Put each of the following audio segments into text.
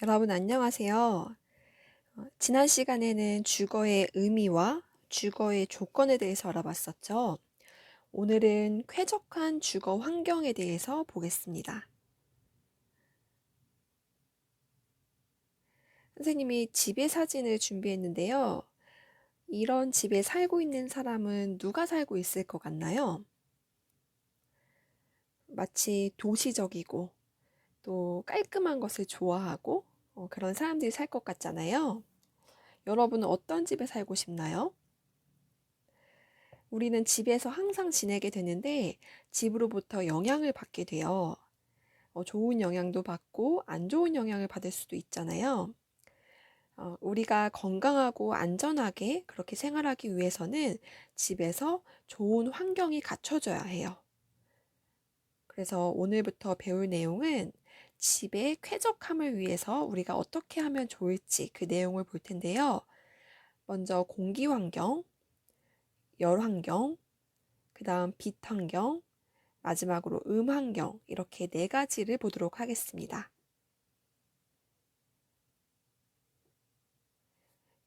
여러분 안녕하세요. 어, 지난 시간에는 주거의 의미와 주거의 조건에 대해서 알아봤었죠. 오늘은 쾌적한 주거 환경에 대해서 보겠습니다. 선생님이 집의 사진을 준비했는데요. 이런 집에 살고 있는 사람은 누가 살고 있을 것 같나요? 마치 도시적이고 또 깔끔한 것을 좋아하고 어, 그런 사람들이 살 것 같잖아요. 여러분은 어떤 집에 살고 싶나요? 우리는 집에서 항상 지내게 되는데 집으로부터 영향을 받게 돼요. 어, 좋은 영향도 받고 안 좋은 영향을 받을 수도 있잖아요. 어, 우리가 건강하고 안전하게 그렇게 생활하기 위해서는 집에서 좋은 환경이 갖춰져야 해요. 그래서 오늘부터 배울 내용은 집의 쾌적함을 위해서 우리가 어떻게 하면 좋을지 그 내용을 볼 텐데요. 먼저 공기 환경, 열 환경, 그 다음 빛 환경, 마지막으로 음 환경, 이렇게 네 가지를 보도록 하겠습니다.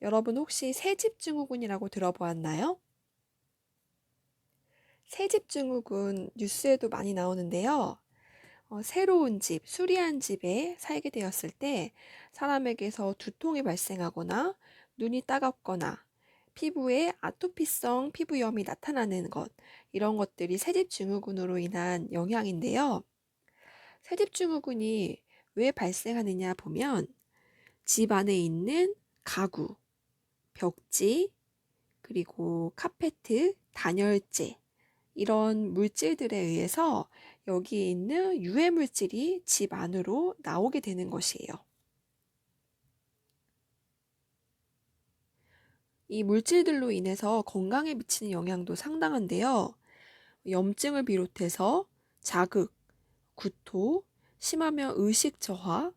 여러분 혹시 새집증후군이라고 들어보았나요? 새집증후군 뉴스에도 많이 나오는데요. 어, 새로운 집, 수리한 집에 살게 되었을 때 사람에게서 두통이 발생하거나 눈이 따갑거나 피부에 아토피성 피부염이 나타나는 것, 이런 것들이 새집 증후군으로 인한 영향인데요. 새집 증후군이 왜 발생하느냐 보면 집 안에 있는 가구, 벽지, 그리고 카페트, 단열재, 이런 물질들에 의해서 여기에 있는 유해 물질이 집 안으로 나오게 되는 것이에요. 이 물질들로 인해서 건강에 미치는 영향도 상당한데요. 염증을 비롯해서 자극, 구토, 심하면 의식 저하,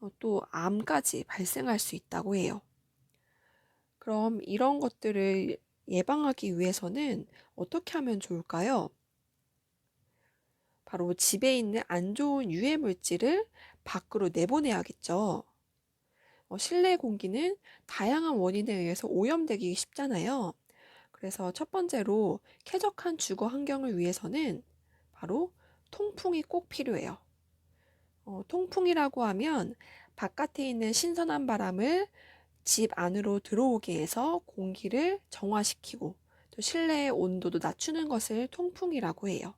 어, 또 암까지 발생할 수 있다고 해요. 그럼 이런 것들을 예방하기 위해서는 어떻게 하면 좋을까요? 바로 집에 있는 안 좋은 유해 물질을 밖으로 내보내야겠죠. 어, 실내 공기는 다양한 원인에 의해서 오염되기 쉽잖아요. 그래서 첫 번째로 쾌적한 주거 환경을 위해서는 바로 통풍이 꼭 필요해요. 어, 통풍이라고 하면 바깥에 있는 신선한 바람을 집 안으로 들어오게 해서 공기를 정화시키고 또 실내의 온도도 낮추는 것을 통풍이라고 해요.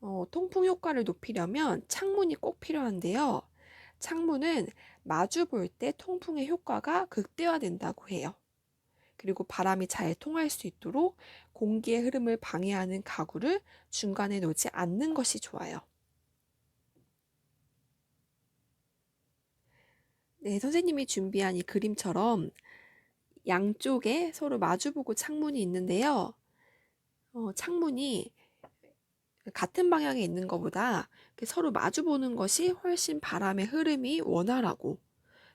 어, 통풍 효과를 높이려면 창문이 꼭 필요한데요. 창문은 마주 볼 때 통풍의 효과가 극대화된다고 해요. 그리고 바람이 잘 통할 수 있도록 공기의 흐름을 방해하는 가구를 중간에 놓지 않는 것이 좋아요. 네, 선생님이 준비한 이 그림처럼 양쪽에 서로 마주보고 창문이 있는데요. 어, 창문이 같은 방향에 있는 것보다 서로 마주보는 것이 훨씬 바람의 흐름이 원활하고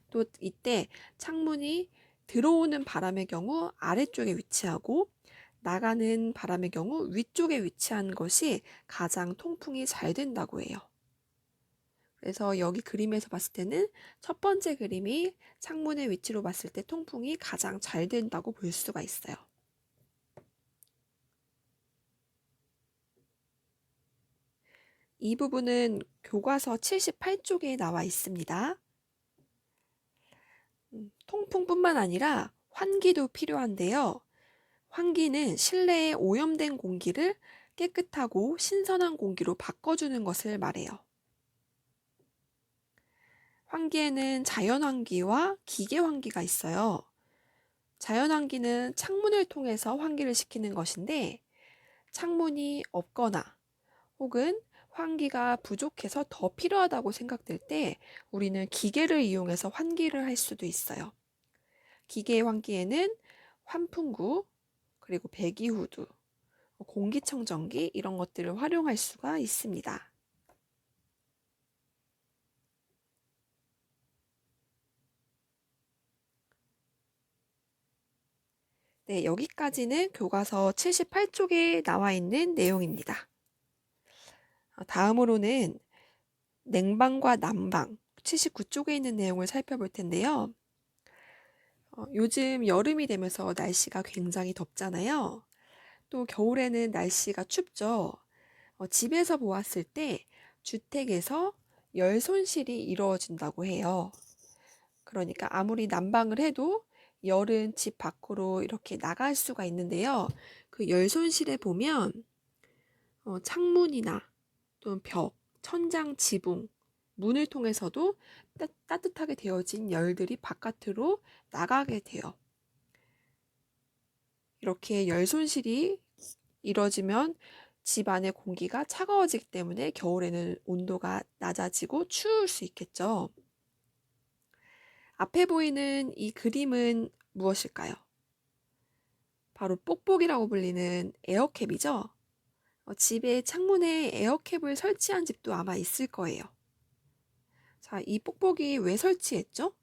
또 이때 창문이 들어오는 바람의 경우 아래쪽에 위치하고 나가는 바람의 경우 위쪽에 위치한 것이 가장 통풍이 잘 된다고 해요. 그래서 여기 그림에서 봤을 때는 첫 번째 그림이 창문의 위치로 봤을 때 통풍이 가장 잘 된다고 볼 수가 있어요. 이 부분은 교과서 78쪽에 나와 있습니다. 음, 통풍뿐만 아니라 환기도 필요한데요. 환기는 실내에 오염된 공기를 깨끗하고 신선한 공기로 바꿔주는 것을 말해요. 환기에는 자연 환기와 기계 환기가 있어요. 자연 환기는 창문을 통해서 환기를 시키는 것인데 창문이 없거나 혹은 환기가 부족해서 더 필요하다고 생각될 때 우리는 기계를 이용해서 환기를 할 수도 있어요. 기계 환기에는 환풍구, 그리고 배기후드, 공기청정기 이런 것들을 활용할 수가 있습니다. 네, 여기까지는 교과서 78쪽에 나와 있는 내용입니다. 어, 다음으로는 냉방과 난방, 179쪽에 있는 내용을 살펴볼 텐데요. 어, 요즘 여름이 되면서 날씨가 굉장히 덥잖아요. 또 겨울에는 날씨가 춥죠. 어, 집에서 보았을 때 주택에서 열 손실이 이루어진다고 해요. 그러니까 아무리 난방을 해도 열은 집 밖으로 이렇게 나갈 수가 있는데요. 그 열 손실에 보면 어, 창문이나 또는 벽, 천장, 지붕, 문을 통해서도 따, 따뜻하게 되어진 열들이 바깥으로 나가게 돼요. 이렇게 열 손실이 이뤄지면 집 안의 공기가 차가워지기 때문에 겨울에는 온도가 낮아지고 추울 수 있겠죠. 앞에 보이는 이 그림은 무엇일까요? 바로 뽁뽁이라고 불리는 에어캡이죠. 어, 집에 창문에 에어캡을 설치한 집도 아마 있을 거예요. 자, 이 뽁뽁이 왜 설치했죠?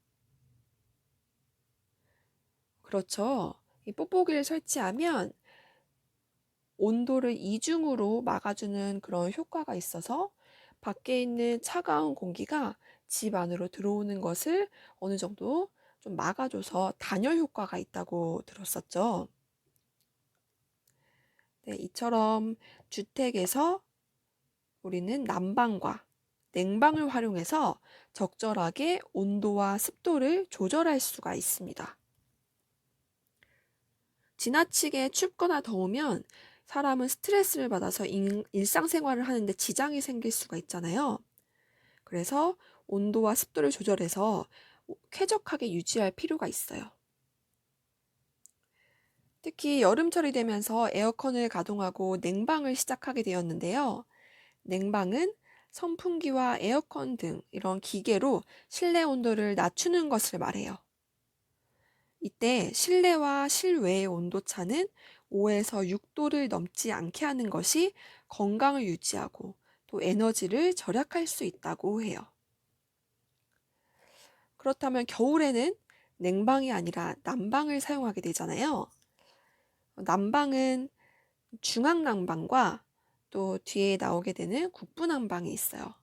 그렇죠. 이 뽁뽁이를 설치하면 온도를 이중으로 막아주는 그런 효과가 있어서 밖에 있는 차가운 공기가 집 안으로 들어오는 것을 어느 정도 좀 막아줘서 단열 효과가 있다고 들었었죠. 네, 이처럼 주택에서 우리는 난방과 냉방을 활용해서 적절하게 온도와 습도를 조절할 수가 있습니다. 지나치게 춥거나 더우면 사람은 스트레스를 받아서 일 상생활을 하는데 지장이 생길 수가 있잖아요. 그래서 온도와 습도를 조절해서 쾌적하게 유지할 필요가 있어요. 특히 여름철이 되면서 에어컨을 가동하고 냉방을 시작하게 되었는데요. 냉방은 선풍기와 에어컨 등 이런 기계로 실내 온도를 낮추는 것을 말해요. 이때 실내와 실외의 온도차는 5에서 6도를 넘지 않게 하는 것이 건강을 유지하고 또 에너지를 절약할 수 있다고 해요. 그렇다면 겨울에는 냉방이 아니라 난방을 사용하게 되잖아요. 난방은 중앙 난방과 또 뒤에 나오게 되는 국부 난방이 있어요.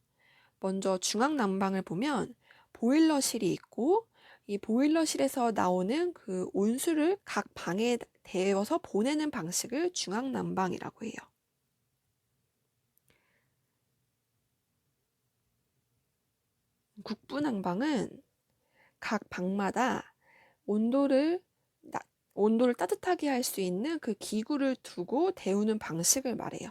먼저 중앙 난방을 보면 보일러실이 있고 이 보일러실에서 나오는 그 온수를 각 방에 데워서 보내는 방식을 중앙 난방이라고 해요. 국부 난방은 각 방마다 온도를 온도를 따뜻하게 할 수 있는 그 기구를 두고 데우는 방식을 말해요.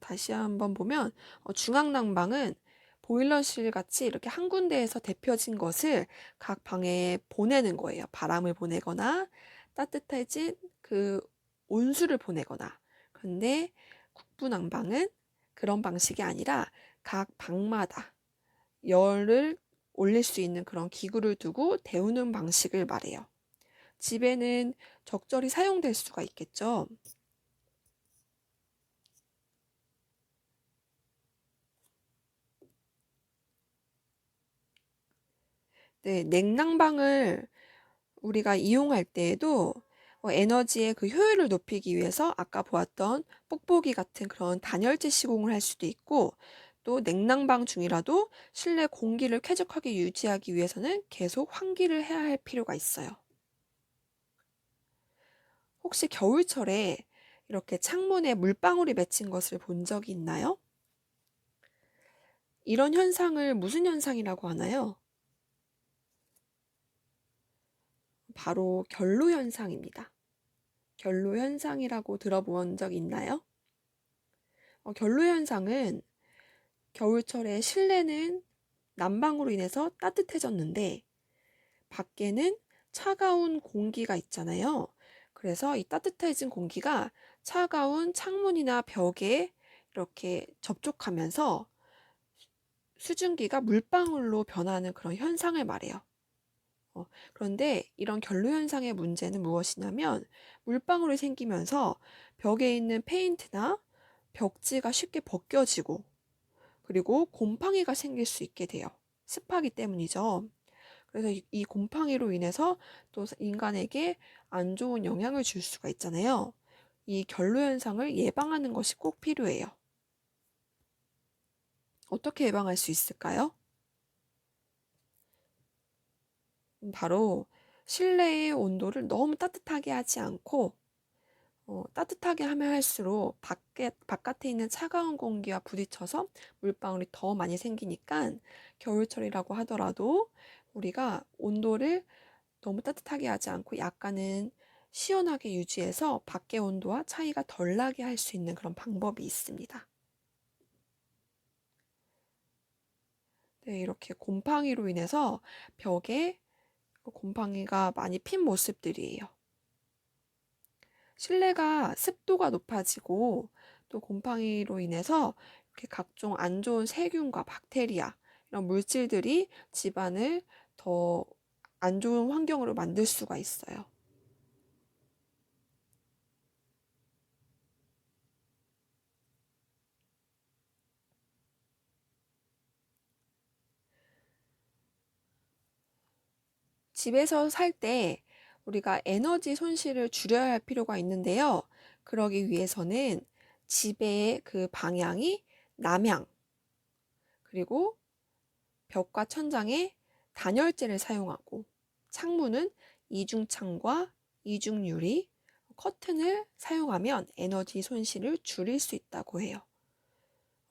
다시 한번 보면 어, 중앙난방은 보일러실 같이 이렇게 한 군데에서 데펴진 것을 각 방에 보내는 거예요. 바람을 보내거나 따뜻해진 그 온수를 보내거나. 근데 국부난방은 그런 방식이 아니라 각 방마다 열을 올릴 수 있는 그런 기구를 두고 데우는 방식을 말해요. 집에는 적절히 사용될 수가 있겠죠. 네, 냉난방을 우리가 이용할 때에도 어, 에너지의 그 효율을 높이기 위해서 아까 보았던 뽁뽁이 같은 그런 단열재 시공을 할 수도 있고 또 냉난방 중이라도 실내 공기를 쾌적하게 유지하기 위해서는 계속 환기를 해야 할 필요가 있어요. 혹시 겨울철에 이렇게 창문에 물방울이 맺힌 것을 본 적이 있나요? 이런 현상을 무슨 현상이라고 하나요? 바로 결로 현상입니다. 결로 현상이라고 들어본 적 있나요? 어, 결로 현상은 겨울철에 실내는 난방으로 인해서 따뜻해졌는데 밖에는 차가운 공기가 있잖아요. 그래서 이 따뜻해진 공기가 차가운 창문이나 벽에 이렇게 접촉하면서 수증기가 물방울로 변하는 그런 현상을 말해요. 어, 그런데 이런 결로 현상의 문제는 무엇이냐면 물방울이 생기면서 벽에 있는 페인트나 벽지가 쉽게 벗겨지고 그리고 곰팡이가 생길 수 있게 돼요. 습하기 때문이죠. 그래서 이 곰팡이로 인해서 또 인간에게 안 좋은 영향을 줄 수가 있잖아요. 이 결로 현상을 예방하는 것이 꼭 필요해요. 어떻게 예방할 수 있을까요? 음, 바로 실내의 온도를 너무 따뜻하게 하지 않고 어, 따뜻하게 하면 할수록 밖에, 바깥에 있는 차가운 공기와 부딪혀서 물방울이 더 많이 생기니까 겨울철이라고 하더라도 우리가 온도를 너무 따뜻하게 하지 않고 약간은 시원하게 유지해서 밖의 온도와 차이가 덜 나게 할 수 있는 그런 방법이 있습니다. 네, 이렇게 곰팡이로 인해서 벽에 곰팡이가 많이 핀 모습들이에요. 실내가 습도가 높아지고 또 곰팡이로 인해서 이렇게 각종 안 좋은 세균과 박테리아 이런 물질들이 집안을 더 안 좋은 환경으로 만들 수가 있어요. 집에서 살 때 우리가 에너지 손실을 줄여야 할 필요가 있는데요. 그러기 위해서는 집의 그 방향이 남향, 그리고 벽과 천장에 단열재를 사용하고 창문은 이중창과 이중유리, 커튼을 사용하면 에너지 손실을 줄일 수 있다고 해요.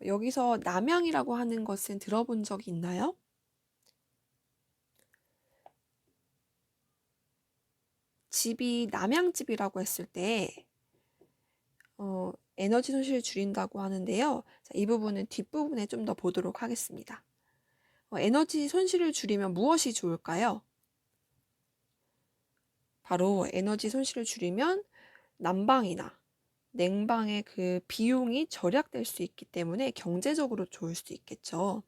여기서 남향이라고 하는 것은 들어본 적이 있나요? 집이 남향집이라고 했을 때 어, 에너지 손실을 줄인다고 하는데요. 자, 이 부분은 뒷부분에 좀 더 보도록 하겠습니다. 어, 에너지 손실을 줄이면 무엇이 좋을까요? 바로 에너지 손실을 줄이면 난방이나 냉방의 그 비용이 절약될 수 있기 때문에 경제적으로 좋을 수 있겠죠.